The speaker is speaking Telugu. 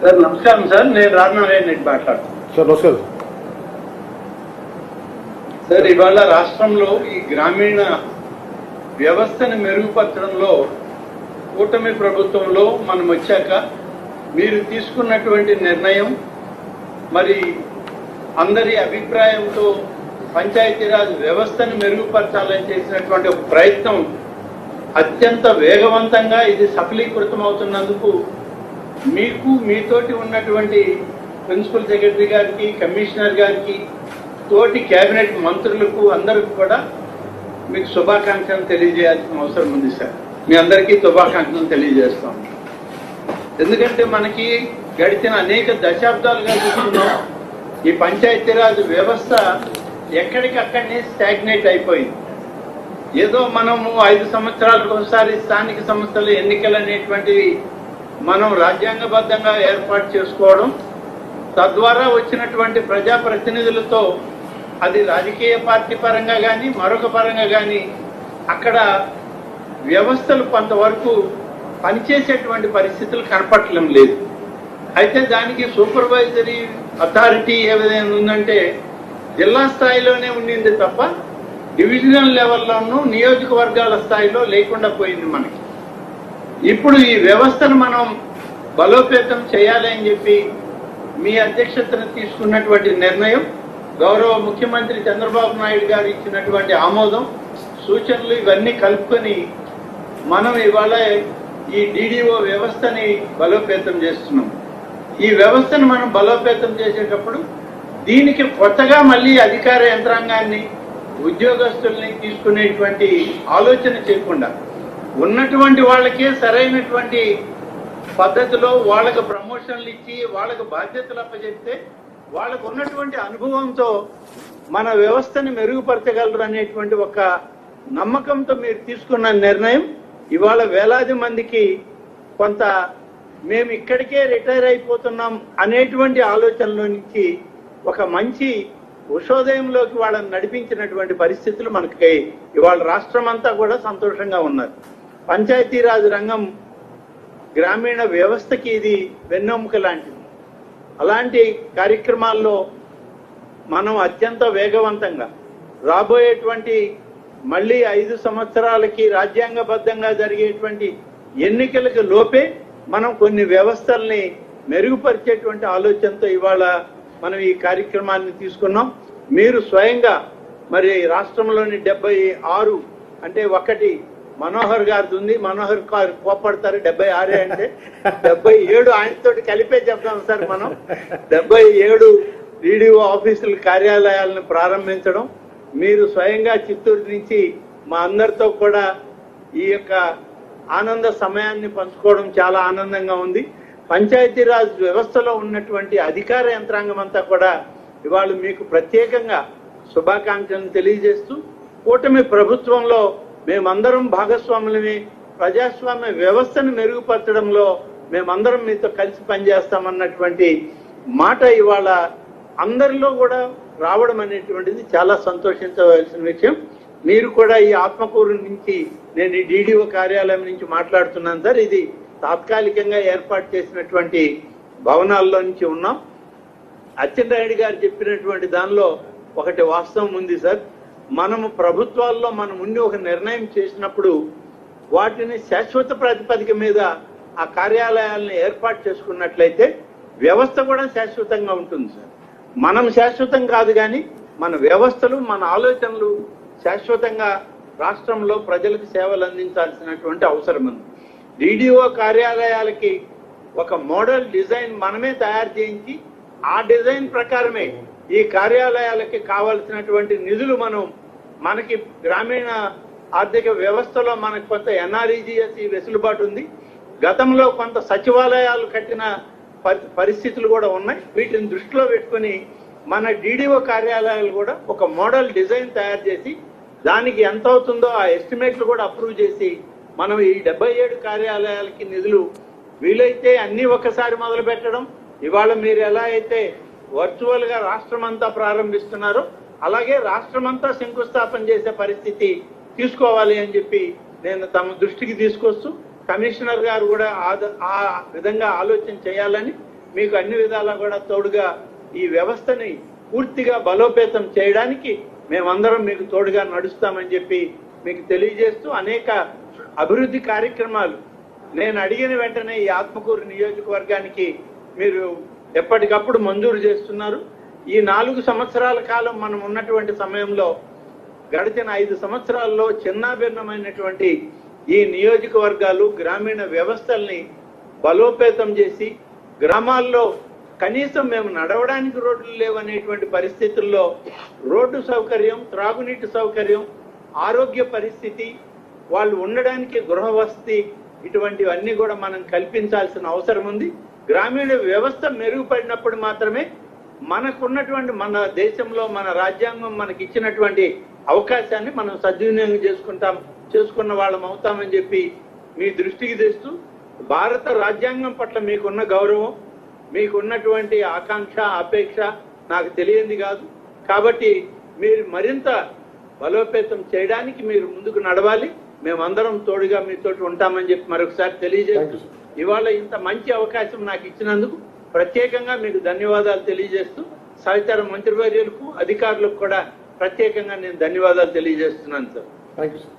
సార్ నమస్కారం సార్. నేను రాజనారాయణ రెడ్డి మాట్లాడుతున్నాను. సార్ నమస్కారం సార్ ఇవాళ రాష్ట్రంలో ఈ గ్రామీణ వ్యవస్థను మెరుగుపరచడంలో కూటమి ప్రభుత్వంలో మనం వచ్చాక మీరు తీసుకున్నటువంటి నిర్ణయం మరి అందరి అభిప్రాయంతో పంచాయతీరాజ్ వ్యవస్థను మెరుగుపరచాలని చేసినటువంటి ఒక ప్రయత్నం అత్యంత వేగవంతంగా ఇది సఫలీకృతం అవుతున్నందుకు మీకు మీతోటి ఉన్నటువంటి ప్రిన్సిపల్ సెక్రటరీ గారికి కమిషనర్ గారికి తోటి కేబినెట్ మంత్రులకు అందరికి కూడా మీకు శుభాకాంక్షలు తెలియజేయాల్సిన అవసరం ఉంది సార్. మీ అందరికీ శుభాకాంక్షలు తెలియజేస్తాం. ఎందుకంటే మనకి గడిచిన అనేక దశాబ్దాలుగా చూస్తున్నాం ఈ పంచాయతీరాజ్ వ్యవస్థ ఎక్కడికక్కడనే స్టాగ్నేట్ అయిపోయింది. ఏదో మనము ఐదు సంవత్సరాలకు ఒకసారి స్థానిక సంస్థల ఎన్నికలు అనేటువంటివి మనం రాజ్యాంగబద్ధంగా ఏర్పాటు చేసుకోవడం తద్వారా వచ్చినటువంటి ప్రజాప్రతినిధులతో అది రాజకీయ పార్టీ పరంగా కానీ మరొక పరంగా కానీ అక్కడ వ్యవస్థలు కొంతవరకు పనిచేసేటువంటి పరిస్థితులు కనపడటం లేదు. అయితే దానికి సూపర్వైజరీ అథారిటీ ఏదైనా ఉందంటే జిల్లా స్థాయిలోనే ఉండింది తప్ప డివిజనల్ లెవెల్లోనూ నియోజకవర్గాల స్థాయిలో లేకుండా పోయింది మనకి. ఇప్పుడు ఈ వ్యవస్థను మనం బలోపేతం చేయాలి అని చెప్పి మీ అధ్యక్షతను తీసుకున్నటువంటి నిర్ణయం గౌరవ ముఖ్యమంత్రి చంద్రబాబు నాయుడు గారు ఇచ్చినటువంటి ఆమోదం సూచనలు ఇవన్నీ కలుపుకొని మనం ఇవాళ ఈ డిడిఓ వ్యవస్థని బలోపేతం చేస్తున్నాం. ఈ వ్యవస్థను మనం బలోపేతం చేసేటప్పుడు దీనికి కొత్తగా మళ్ళీ అధికార యంత్రాంగాన్ని ఉద్యోగస్తుల్ని తీసుకునేటువంటి ఆలోచన చేయకుండా ఉన్నటువంటి వాళ్ళకే సరైనటువంటి పద్ధతిలో వాళ్ళకు ప్రమోషన్లు ఇచ్చి వాళ్ళకు బాధ్యతలు అప్పచెప్తే వాళ్ళకు ఉన్నటువంటి అనుభవంతో మన వ్యవస్థని మెరుగుపరచగలరు అనేటువంటి ఒక నమ్మకంతో మీరు తీసుకున్న నిర్ణయం. ఇవాళ వేలాది మందికి కొంత మేము ఇక్కడికే రిటైర్ అయిపోతున్నాం అనేటువంటి ఆలోచనలో నుంచి ఒక మంచి ఉషోదయంలోకి వాళ్ళని నడిపించినటువంటి పరిస్థితులు మనకి ఇవాళ రాష్ట్రం అంతా కూడా సంతోషంగా ఉన్నారు పంచాయతీరాజ్ రంగం గ్రామీణ వ్యవస్థకి ఇది వెన్నెముక లాంటిది. అలాంటి కార్యక్రమాల్లో మనం అత్యంత వేగవంతంగా రాబోయేటువంటి మళ్ళీ ఐదు సంవత్సరాలకి రాజ్యాంగబద్ధంగా జరిగేటువంటి ఎన్నికలకు లోపే మనం కొన్ని వ్యవస్థల్ని మెరుగుపరిచేటువంటి ఆలోచనతో ఇవాళ మనం ఈ కార్యక్రమాన్ని తీసుకున్నాం. మీరు స్వయంగా మరి రాష్ట్రంలోని డెబ్బై ఆరు అంటే ఒకటి మనోహర్ గారిది ఉంది మనోహర్ గారు కోపడతారు డెబ్బై ఆరే అంటే డెబ్బై ఏడు ఆయనతోటి కలిపే చెప్తాం సార్ మనం. డెబ్బై ఏడు డిడిఓ ఆఫీసుల కార్యాలయాలను ప్రారంభించడం. మీరు స్వయంగా చిత్తూరు నుంచి మా అందరితో కూడా ఈ యొక్క ఆనంద సమయాన్ని పంచుకోవడం చాలా ఆనందంగా ఉంది. పంచాయతీరాజ్ వ్యవస్థలో ఉన్నటువంటి అధికార యంత్రాంగం అంతా కూడా ఇవాళ మీకు ప్రత్యేకంగా శుభాకాంక్షలను తెలియజేస్తూ కూటమి ప్రభుత్వంలో మేమందరం భాగస్వాములమే ప్రజాస్వామ్య వ్యవస్థను మెరుగుపరచడంలో మేమందరం మీతో కలిసి పనిచేస్తామన్నటువంటి మాట ఇవాళ అందరిలో కూడా రావడం అనేటువంటిది చాలా సంతోషించవలసిన విషయం. మీరు కూడా ఈ ఆత్మకూరు నుంచి నేను ఈ డిడిఓ కార్యాలయం నుంచి మాట్లాడుతున్నాను సార్. ఇది తాత్కాలికంగా ఏర్పాటు చేసినటువంటి భవనాల్లో నుంచి ఉన్నాం. అచ్చెన్నాయుడు గారు చెప్పినటువంటి దానిలో ఒకటి వాస్తవం ఉంది సార్. మనము ప్రభుత్వాల్లో మనం ఉండి ఒక నిర్ణయం చేసినప్పుడు వాటిని శాశ్వత ప్రాతిపదిక మీద ఆ కార్యాలయాలను ఏర్పాటు చేసుకున్నట్లయితే వ్యవస్థ కూడా శాశ్వతంగా ఉంటుంది సార్. మనం శాశ్వతం కాదు కానీ మన వ్యవస్థలు మన ఆలోచనలు శాశ్వతంగా రాష్ట్రంలో ప్రజలకు సేవలు అందించాల్సినటువంటి అవసరం ఉంది. డిడిఓ కార్యాలయాలకి ఒక మోడల్ డిజైన్ మనమే తయారు చేయించి ఆ డిజైన్ ప్రకారమే ఈ కార్యాలయాలకి కావలసినటువంటి నిధులు మనం మనకి గ్రామీణ ఆర్థిక వ్యవస్థలో మనకు కొంత ఎన్ఆర్ఈజిఎస్ వెసులుబాటు ఉంది. గతంలో కొంత సచివాలయాలు కట్టిన పరి- పరిస్థితులు కూడా ఉన్నాయి. వీటిని దృష్టిలో పెట్టుకుని మన డిడిఓ కార్యాలయాలు కూడా ఒక మోడల్ డిజైన్ తయారు చేసి దానికి ఎంత అవుతుందో ఆ ఎస్టిమేట్లు కూడా అప్రూవ్ చేసి మనం ఈ డెబ్బై ఏడు కార్యాలయాలకి నిధులు వీలైతే అన్ని ఒకసారి మొదలు పెట్టడం ఇవాళ మీరు ఎలా అయితే వర్చువల్గా రాష్ట్రం అంతా ప్రారంభిస్తున్నారో అలాగే రాష్ట్రం అంతా శంకుస్థాపన చేసే పరిస్థితి తీసుకోవాలి అని చెప్పి నేను తమ దృష్టికి తీసుకొస్తూ కమిషనర్ గారు కూడా ఆ విధంగా ఆలోచన చేయాలని మీకు అన్ని విధాలా కూడా తోడుగా ఈ వ్యవస్థని పూర్తిగా బలోపేతం చేయడానికి మేమందరం మీకు తోడుగా నడుస్తామని చెప్పి మీకు తెలియజేస్తూ అనేక అభివృద్ధి కార్యక్రమాలు. నేను అడిగిన వెంటనే ఈ ఆత్మకూరు నియోజకవర్గానికి మీరు ఎప్పటికప్పుడు మంజూరు చేస్తున్నారు. ఈ నాలుగు సంవత్సరాల కాలం మనం ఉన్నటువంటి సమయంలో గడిచిన ఐదు సంవత్సరాల్లో చిన్నాభిన్నమైనటువంటి ఈ నియోజకవర్గాలు గ్రామీణ వ్యవస్థల్ని బలోపేతం చేసి గ్రామాల్లో కనీసం మేము నడవడానికి రోడ్లు లేవనేటువంటి పరిస్థితుల్లో రోడ్డు సౌకర్యం త్రాగునీటి సౌకర్యం ఆరోగ్య పరిస్థితి వాళ్ళు ఉండడానికి గృహ వసతి ఇటువంటివన్నీ కూడా మనం కల్పించాల్సిన అవసరం ఉంది. గ్రామీణ వ్యవస్థ మెరుగుపడినప్పుడు మాత్రమే మనకున్నటువంటి మన దేశంలో మన రాజ్యాంగం మనకి ఇచ్చినటువంటి అవకాశాన్ని మనం సద్వినియోగం చేసుకుంటాం చేసుకున్న వాళ్ళం అవుతామని చెప్పి మీ దృష్టికి తెస్తూ భారత రాజ్యాంగం పట్ల మీకున్న గౌరవం మీకున్నటువంటి ఆకాంక్ష అపేక్ష నాకు తెలియంది కాదు. కాబట్టి మీరు మరింత బలోపేతం చేయడానికి మీరు ముందుకు నడవాలి. మేమందరం తోడుగా మీతో ఉంటామని చెప్పి మరొకసారి తెలియజేస్తూ ఇవాళ ఇంత మంచి అవకాశం నాకు ఇచ్చినందుకు ప్రత్యేకంగా మీకు ధన్యవాదాలు తెలియజేస్తూ సహచార మంత్రివర్యులకు అధికారులకు కూడా ప్రత్యేకంగా నేను ధన్యవాదాలు తెలియజేస్తున్నాను సార్ థ్యాంక్ యూ సార్